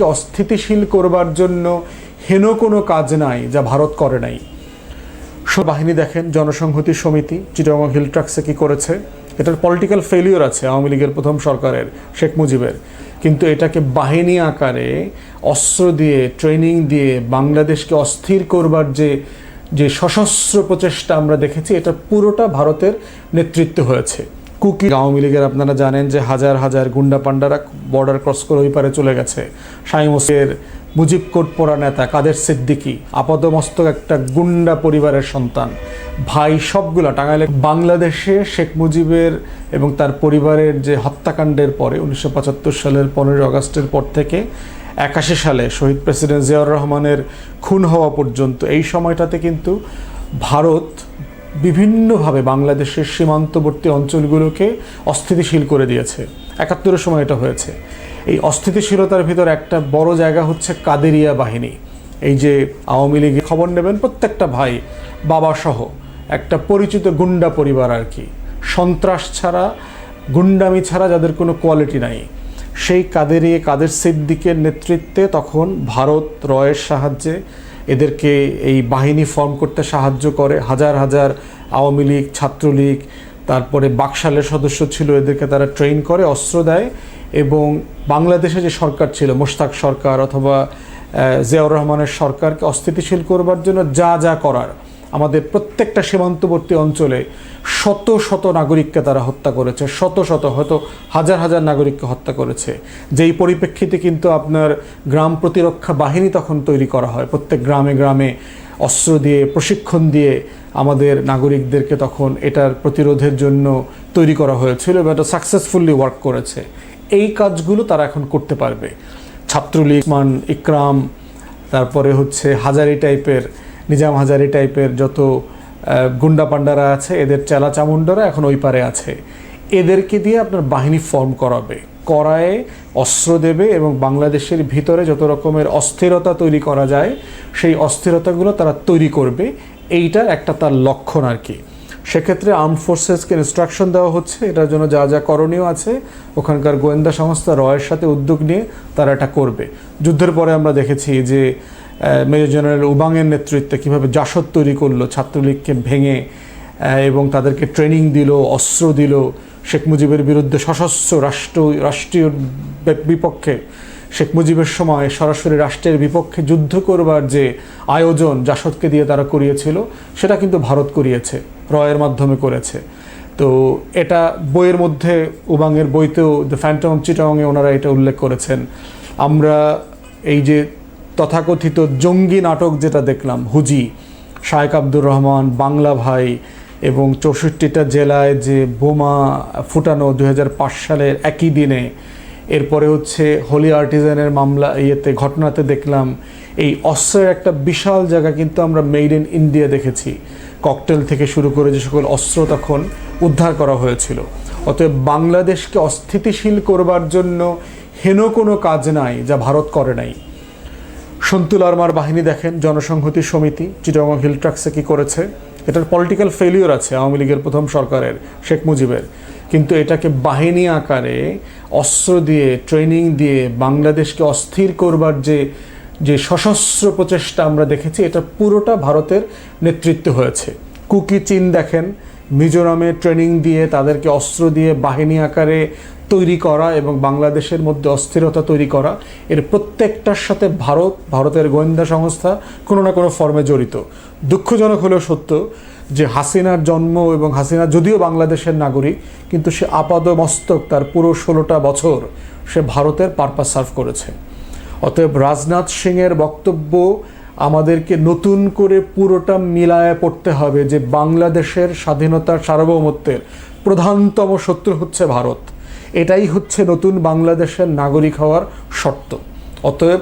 অস্থিতিশীল করবার জন্য হেন কোনো কাজ নাই যা ভারত করে নাই। বাহিনী দেখেন, জনসংহতি সমিতি, চিটাগং হিল ট্রাক্সে কি করেছে? এটার পলিটিক্যাল ফেলিওর আছে আওয়ামী লীগের প্রথম সরকারের, শেখ মুজিবের। কিন্তু এটাকে বাহিনী আকারে অস্ত্র দিয়ে ট্রেনিং দিয়ে বাংলাদেশকে অস্থির করবার যে যে সশস্ত্র প্রচেষ্টা আমরা দেখেছি, এটা পুরোটা ভারতের নেতৃত্ব হয়েছে। কুকি আওয়ামী লীগের আপনারা জানেন যে হাজার হাজার গুন্ডা পান্ডারা বর্ডার ক্রস করে ওই পারে চলে গেছে। সাইমসের মুজিব কোট পড়া নেতা কাদের সিদ্দিকি, আপাদমস্তক একটা গুন্ডা পরিবারের সন্তান। ভাই সবগুলা টাঙ্গাইলে বাংলাদেশে শেখ মুজিবের এবং তার পরিবারের যে হত্যাকাণ্ডের পরে উনিশশো পঁচাত্তর সালের পনেরোই আগস্টের পর থেকে একাশি সালে শহীদ প্রেসিডেন্ট জিয়াউর রহমানের খুন হওয়া পর্যন্ত এই সময়টাতে কিন্তু ভারত বিভিন্নভাবে বাংলাদেশের সীমান্তবর্তী অঞ্চলগুলোকে অস্থিতিশীল করে দিয়েছে। একাত্তরের সময় এটা হয়েছে। এই অস্থিতিশীলতার ভিতর একটা বড় জায়গা হচ্ছে কাদেরিয়া বাহিনী। এই যে আওয়ামী লীগে খবর নেবেন, প্রত্যেকটা ভাই বাবা সহ একটা পরিচিত গুন্ডা পরিবার আর কি। সন্ত্রাস ছাড়া, গুন্ডামি ছাড়া যাদের কোনো কোয়ালিটি নাই। সেই কাদেরিয়ে, কাদের সিদ্দিকের নেতৃত্বে তখন ভারত রয়ের সাহায্যে এদেরকে এই বাহিনী ফর্ম করতে সাহায্য করে। হাজার হাজার আওয়ামী লীগ, ছাত্রলীগ, তারপরে বাকশালের সদস্য ছিল, এদেরকে তারা ট্রেন করে, অস্ত্র দেয় এবং বাংলাদেশে যে সরকার ছিল, মোশতাক সরকার অথবা জিয়াউর রহমানের সরকারকে অস্থিতিশীল করবার জন্য যা যা করার আমাদের প্রত্যেকটা সীমান্তবর্তী অঞ্চলে শত শত নাগরিককে তারা হত্যা করেছে, শত শত, হয়তো হাজার হাজার নাগরিককে হত্যা করেছে। যেই পরিপ্রেক্ষিতে কিন্তু আপনার গ্রাম প্রতিরক্ষা বাহিনী তখন তৈরি করা হয়। প্রত্যেক গ্রামে গ্রামে অস্ত্র দিয়ে, প্রশিক্ষণ দিয়ে আমাদের নাগরিকদেরকে তখন এটার প্রতিরোধের জন্য তৈরি করা হয়েছিল এবং এটা সাকসেসফুলি ওয়ার্ক করেছে। এই কাজগুলো তারা এখন করতে পারবে। ছাত্রলীগ, মান ইকরাম, তারপরে হচ্ছে হাজারি টাইপের নিজাম হাজারি টাইপের যত গুন্ডা পান্ডারা আছে, এদের চেলা চামুন্ডারা এখন ওই পারে আছে। এদেরকে দিয়ে আপনার বাহিনী ফর্ম করাবে। করায় অস্ত্র দেবে এবং বাংলাদেশের ভিতরে যত রকমের অস্থিরতা তৈরি করা যায়, সেই অস্থিরতাগুলো তারা তৈরি করবে। এইটার একটা তার লক্ষণ আর কি। সেক্ষেত্রে আর্ম ফোর্সেসকে ইনস্ট্রাকশন দেওয়া হচ্ছে। এটার জন্য যা যা করণীয় আছে, ওখানকার গোয়েন্দা সংস্থা রয়ের সাথে উদ্যোগ নিয়ে তারা এটা করবে। যুদ্ধের পরে আমরা দেখেছি যে মেজর জেনারেল উবাংয়ের নেতৃত্বে কীভাবে জাসদ তৈরি করল, ছাত্রলীগকে ভেঙে এবং তাদেরকে ট্রেনিং দিল, অস্ত্র দিল, শেখ মুজিবের বিরুদ্ধে সশস্ত্র রাষ্ট্র, রাষ্ট্রীয় বিপক্ষে, শেখ মুজিবের সময় সরাসরি রাষ্ট্রের বিপক্ষে যুদ্ধ করবার যে আয়োজন জাসদকে দিয়ে তারা করিয়েছিল, সেটা কিন্তু ভারত করিয়েছে, রয়ের মাধ্যমে করেছে। তো এটা বইয়ের মধ্যে, উবাংয়ের বইতেও দ্য ফ্যান্টম চিটাংয়ে ওনারা এটা উল্লেখ করেছেন। আমরা এই যে তথাকথিত জঙ্গি নাটক যেটা দেখলাম, হুজি, শায়েক আব্দুর রহমান, বাংলা ভাই এবং চৌষট্টিটা জেলায় যে বোমা ফুটানো দু হাজার পাঁচ সালের একই দিনে, এরপরে হচ্ছে হোলি আর্টিজানের মামলা, ইয়েতে, ঘটনাতে দেখলাম, এই অস্ত্রের একটা বিশাল জায়গা কিন্তু আমরা মেড ইন ইন্ডিয়া দেখেছি। ককটেল থেকে শুরু করে যে সকল অস্ত্র তখন উদ্ধার করা হয়েছিল। অতএব বাংলাদেশকে অস্থিতিশীল করবার জন্য হেন কোনো কাজ নাই যা ভারত করে নাই। সন্তুল আরমার বাহিনী দেখেন, জনসংহতি সমিতি, চিটাগং হিল ট্রাক্সে কি করেছে? এটার পলিটিক্যাল ফেলিওর আছে আওয়ামী লীগের প্রথম সরকারের, শেখ মুজিবের। কিন্তু এটাকে বাহিনী আকারে অস্ত্র দিয়ে ট্রেনিং দিয়ে বাংলাদেশকে অস্থির করবার যে যে সশস্ত্র প্রচেষ্টা আমরা দেখেছি, এটা পুরোটা ভারতের নেতৃত্ব হয়েছে। কুকি চীন দেখেন, মিজোরামে ট্রেনিং দিয়ে তাদেরকে অস্ত্র দিয়ে বাহিনী আকারে তৈরি করা এবং বাংলাদেশের মধ্যে অস্থিরতা তৈরি করা, এর প্রত্যেকটার সাথে ভারত, ভারতের গোয়েন্দা সংস্থা কোনো না কোনো ফর্মে জড়িত। দুঃখজনক হলেও সত্য যে হাসিনার জন্ম এবং হাসিনা যদিও বাংলাদেশের নাগরিক, কিন্তু সে আপাদ মস্তক তার পুরো ষোলোটা বছর সে ভারতের পারপাস সার্ভ করেছে। অতএব রাজনাথ সিংয়ের বক্তব্য আমাদেরকে নতুন করে পুরোটা মিলায় পড়তে হবে যে বাংলাদেশের স্বাধীনতার সার্বভৌমত্বের প্রধানতম শত্রু হচ্ছে ভারত। এটাই হচ্ছে নতুন বাংলাদেশের নাগরিক হওয়ার শর্ত। অতএব